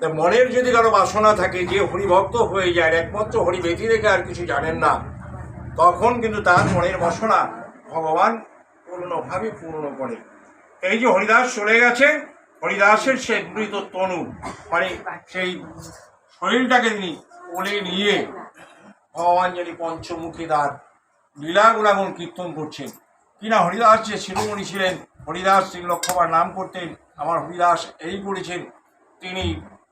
তা মনের যদি কারও বাসনা থাকে যে হরিভক্ত হয়ে যায় একমাত্র হরি ব্যতি রেখে আর কিছু জানেন না, তখন কিন্তু তার মনের বাসনা ভগবান পূর্ণভাবে পূর্ণ করে। এই যে হরিদাস চলে গেছে, হরিদাসের সে মৃত তনু মানে সেই শরীরটাকে তিনি কোলে নিয়ে ভগবান যিনি পঞ্চমুখী তার লীলা গুণাগুণ কীর্তন করছেন। কিনা হরিদাস যে শিরোমণি ছিলেন, হরিদাস শ্রী লক্ষ্যবার নাম করতেন, আমার হরিদাস এই করেছেন, তিনি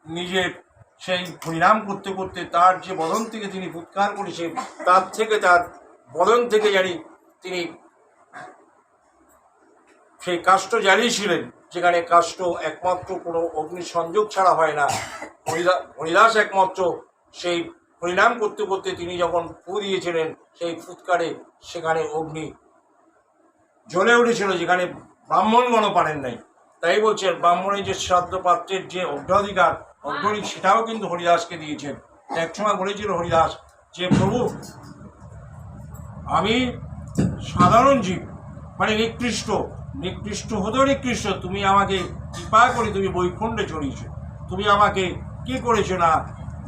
নিজের সেই হরিনাম করতে করতে তার যে বদন থেকে তিনি ফুৎকার করেছেন, তার থেকে তার বদন থেকে জানি তিনি সেই কাষ্ট জ্বালিয়েছিলেন, যেখানে কাষ্ট একমাত্র কোনো অগ্নি সংযোগ ছাড়া হয় না। হরিদা- হরিদাস একমাত্র সেই হরিনাম করতে করতে তিনি যখন ফু দিয়েছিলেন, সেই ফুৎকারে সেখানে অগ্নি জ্বলে উঠেছিল, যেখানে ব্রাহ্মণগণও পারেন নাই। তাই বলছেন, ব্রাহ্মণের যে শ্রাদ্ধ পাত্রের যে অগ্রাধিকার অগ্রণী সেটাও কিন্তু হরিদাসকে দিয়েছেন একসময় বলেছিল হরিদাস যে প্রভু আমি সাধারণ জীব মানে নিকৃষ্ট নিকৃষ্ট হতেও নিকৃষ্ট তুমি আমাকে কৃপা করে তুমি বৈকুণ্ঠে চড়িয়েছ তুমি আমাকে কি করেছ না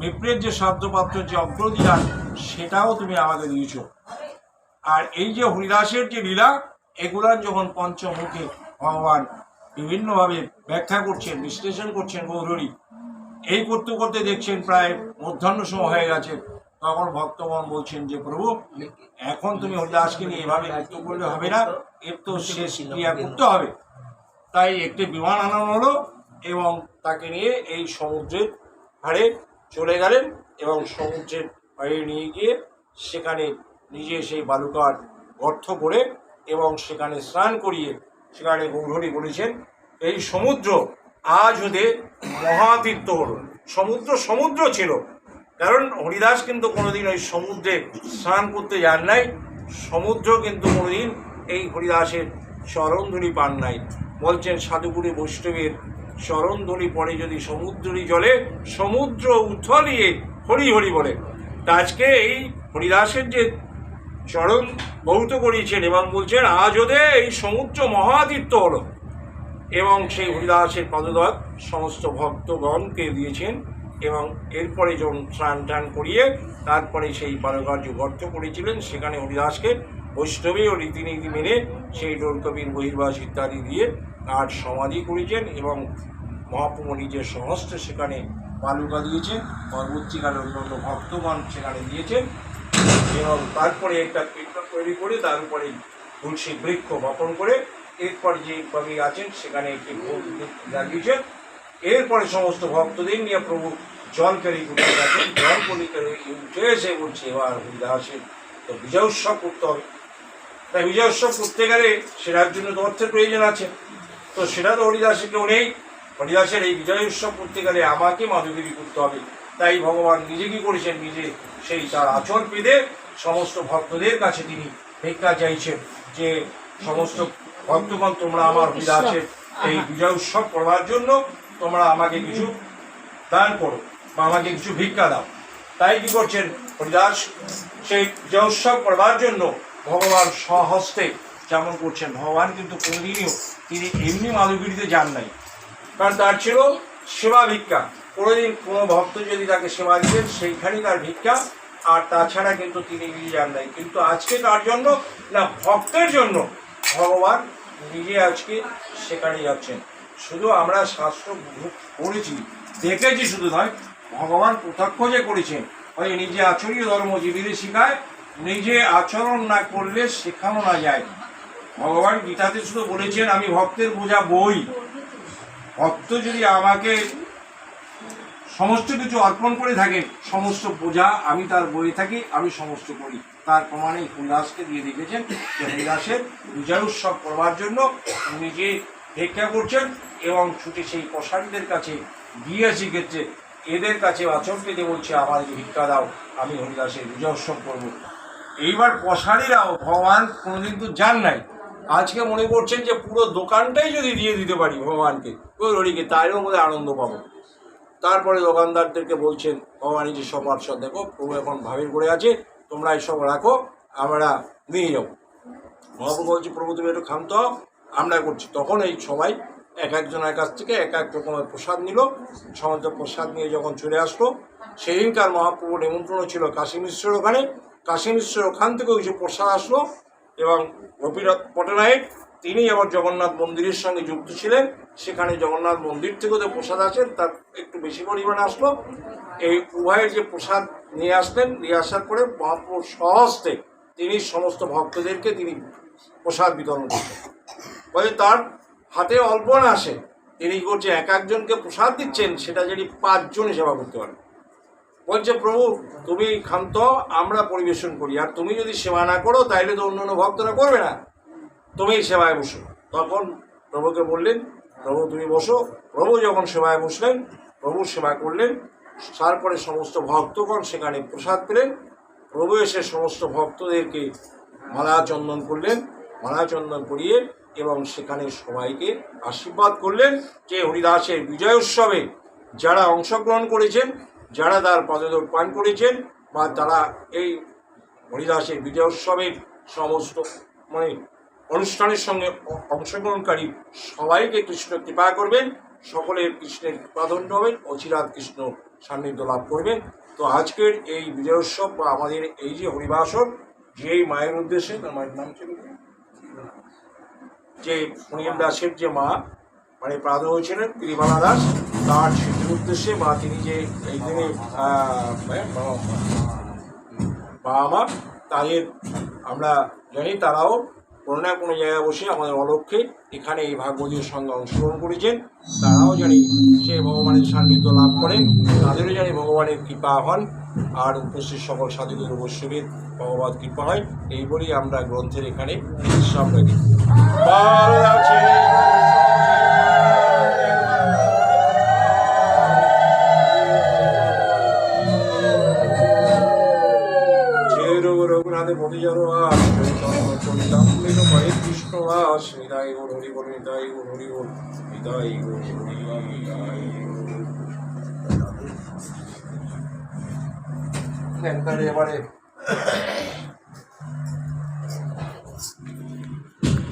বিপ্রের যে সাধ্যপাত্র যে অগ্রদিদান সেটাও তুমি আমাকে দিয়েছ। আর এই যে হরিদাসের যে লীলা এগুলার যখন পঞ্চমুখে ভগবান বিভিন্নভাবে ব্যাখ্যা করছেন, বিশ্লেষণ করছেন গৌরী এই করতে করতে দেখছেন প্রায় মধ্যাহ্ন সময় হয়ে গেছে। তখন ভক্তগণ বলছেন যে, প্রভু, এখন তুমি হরিদাসকে নিয়ে এভাবে নৃত্য করলে হবে না। এর তো শেষ ক্রিয়া করতে হবে। তাই একটি বিমান আনানো হলো এবং তাকে নিয়ে এই সমুদ্রের ধারে চলে গেলেন এবং সমুদ্রের বাইরে নিয়ে গিয়ে সেখানে নিজে সেই বালুকার গর্ত করে এবং সেখানে স্নান করিয়ে সেখানে গৌরহরি বলেছেন, এই সমুদ্র আজ হতে মহাতীর্থ হল সমুদ্র সমুদ্র ছিল। কারণ হরিদাস কিন্তু কোনোদিন ওই সমুদ্রে স্নান করতে যান নাই। সমুদ্র কিন্তু কোনোদিন এই হরিদাসের চরণধুলি পান নাই। বলছেন সাধুগুরি বৈষ্ণবের চরণধুলি পরে যদি সমুদ্রই জলে সমুদ্র উথলিয়ে হরি হরি বলে। আজকে এই হরিদাসের যে চরণ বহুত করিয়েছেন এবং বলছেন, আজ ওদের এই সমুদ্র মহাতীর্থ হলো এবং সেই হরিদাসের পদদক সমস্ত ভক্তগণকে দিয়েছেন এবং এরপরে যখন স্নান টান করিয়ে তারপরে সেই বারকার্য গর্ত করেছিলেন, সেখানে হরিদাসকে বৈষ্ণবী ও রীতিনীতি মেনে সেই ডোরকবির বহির্বাস ইত্যাদি দিয়ে তার সমাধি করেছেন এবং মহাপ্রভু নিজের সমস্ত সেখানে বালুকা দিয়েছেন, পরবর্তীকালে অন্য অন্য ভক্তগণ সেখানে দিয়েছেন এবং তারপরে একটা পিণ্ড তৈরি করে তার উপরে তুলসী বৃক্ষ বপন করে এরপর যে কবি আছেন, সেখানে একটি ভোগ লাগিয়েছেন এরপরে সমস্ত ভক্তদের নিয়ে প্রভু জল কেরি করতে গেছেন। জল করি করে উঠে এসে বলছে, এবার হরিদাসের তো বিজয় উৎসব করতে হবে। তাই বিজয় উৎসব করতে গেলে সেটার জন্য তো অর্থের প্রয়োজন আছে। তো সেটা তো হরিদাসের কেউ নেই। হরিদাসের এই বিজয় উৎসব করতে গেলে আমাকে মাধুগিরি করতে হবে। তাই ভগবান নিজে কি করেছেন? নিজে সেই তার আচর পেদে সমস্ত ভক্তদের কাছে তিনি ভিক্ষা চাইছেন যে সমস্ত ভক্তগণ তোমরা আমার হরিদাসের এই বিজয় উৎসব করবার জন্য তোমরা আমাকে কিছু দান করো বা আমাকে কিছু ভিক্ষা দাও। তাই কি করছেন হরিদাস? সেই বিজয় উৎসব করবার জন্য ভগবান সহস্তে যেমন করছেন ভগবান কিন্তু কোনোদিনও তিনি এমনি মাধুগিরিতে যান নাই। কারণ তার ছিল সেবা ভিক্ষা। কোনোদিন কোনো ভক্ত যদি তাকে সেবা দিতেন সেইখানেই তার ভিক্ষা। আর তাছাড়া কিন্তু তিনি নিজে যান নাই। কিন্তু আজকে তার জন্য না ভক্তের জন্য ভগবান নিজে আজকে সেখানে যাচ্ছেন। শুধু আমরা শাস্ত্র করেছি দেখেছি শুধু নয়, ভগবান প্রত্যক্ষ যে করেছেন। ওই নিজে আচরীয় ধর্ম জীবিরে শিখায়, নিজে আচরণ না করলে শেখানো না যায়। ভগবান গীতাতে শুধু বলেছেন, আমি ভক্তের বোঝা বই। ভক্ত যদি আমাকে সমস্ত কিছু অর্পণ করে থাকেন, সমস্ত পূজা আমি তার বই থাকি, আমি সমস্ত করি। তার প্রমাণে হরিদাসকে দিয়ে দেখেছেন যে হরিদাসের বিজয় উৎসব করবার জন্য নিজে ভিক্ষা করছেন এবং ছুটে সেই কষারীদের কাছে গিয়ে শিখেছে এদের কাছে আচরণ পেতে বলছে আমার ভিক্ষা দাও, আমি হরিদাসের বিজয় উৎসব করব। এইবার কষারীরাও ভগবান কোনোদিন তো যান নাই। আজকে মনে করছেন যে পুরো দোকানটাই যদি দিয়ে দিতে পারি ভগবানকে, ওই হরিকে তাইও মধ্যে আনন্দ পাবো। তারপরে দোকানদারদেরকে বলছেন ভগবান যে সব পার্শ্বদ দেখো, প্রভু এখন ভাবের করে আছে, তোমরা এইসব রাখো, আমরা নিয়ে যাব। মহাপ্রভু বলছে, প্রভু, তুমি একটু ক্ষান্ত আমরা করছি। তখন এই সবাই এক একজনের কাছ থেকে এক এক রকমের প্রসাদ নিল। সমস্ত প্রসাদ নিয়ে যখন চলে আসলো, সেদিনকার মহাপ্রভু নিমন্ত্রণ ছিল কাশী মিশ্রের ওখানে। কাশী মিশ্রের ওখান থেকেও কিছু প্রসাদ আসলো এবং গোপীনাথ পটনায়ক তিনি আবার জগন্নাথ মন্দিরের সঙ্গে যুক্ত ছিলেন। সেখানে জগন্নাথ মন্দির থেকেও যে প্রসাদ আছেন তার একটু বেশি পরিমাণে আসলো। এই উভয়ের যে প্রসাদ নিয়ে আসলেন, নিয়ে আসার পরে মহাপ্রভুর সহস্তে তিনি সমস্ত ভক্তদেরকে তিনি প্রসাদ বিতরণ করছেন বলে তার হাতে অল্প না আসে, তিনি করছে এক একজনকে প্রসাদ দিচ্ছেন, সেটা যদি পাঁচজনই সেবা করতে পারে বলছে, প্রভু, তুমি খান্ত, আমরা পরিবেশন করি। আর তুমি যদি সেবা না করো, তাইলে তো অন্য অন্য ভক্তরা করবে না। তুমি সেবায় বসো। তখন প্রভুকে বললেন, প্রভু, তুমি বসো। প্রভু যখন সেবায় বসলেন, প্রভু সেবা করলেন। তারপরে সমস্ত ভক্তগণ সেখানে প্রসাদ পেলেন। প্রভু এসে সমস্ত ভক্তদেরকে মালা চন্দন করলেন মালা চন্দন করিয়ে এবং সেখানে সবাইকে আশীর্বাদ করলেন যে হরিদাসের বিজয় উৎসবে যারা অংশগ্রহণ করেছেন, যারা তার পদদর পান করেছেন বা তারা এই হরিদাসের বিজয় উৎসবের সমস্ত মানে অনুষ্ঠানের সঙ্গে অংশগ্রহণকারী সবাইকে কৃষ্ণ কৃপা করবেন, সকলের কৃষ্ণের প্রাধান্য হবেন অচিরাত কৃষ্ণ সান্নিধ্য লাভ করবেন। তো আজকের এই বিজয় উৎসব বা আমাদের এই যে হরিবাসর যেই মায়ের উদ্দেশ্যে, তার মায়ের নাম ছিল যে মণিম দাসের যে মা মানে প্রাদ হয়েছিলেন কৃপালা দাস, তার স্মৃতির উদ্দেশ্যে মা তিনি যে এই দিনে বাবা মা, তাদের আমরা জানি তারাও কোনো না কোনো জায়গায় বসে আমাদের অলক্ষ্যে এখানে এই ভাগবতীর সঙ্গে অংশগ্রহণ করেছেন। তারাও জানি সে ভগবানের সান্নিধ্য লাভ করেন তাদেরও জানি ভগবানের কৃপা হন, আর উপস্থিত সকল সাধুদের বৈষ্ণবের ভগবত কৃপা হয়। এই বলেই আমরা গ্রন্থের এখানে বিশ্রাম রাখি। হরি বল নিতাই গোর হরি বল নিতাই। হ্যাঁ, এবারে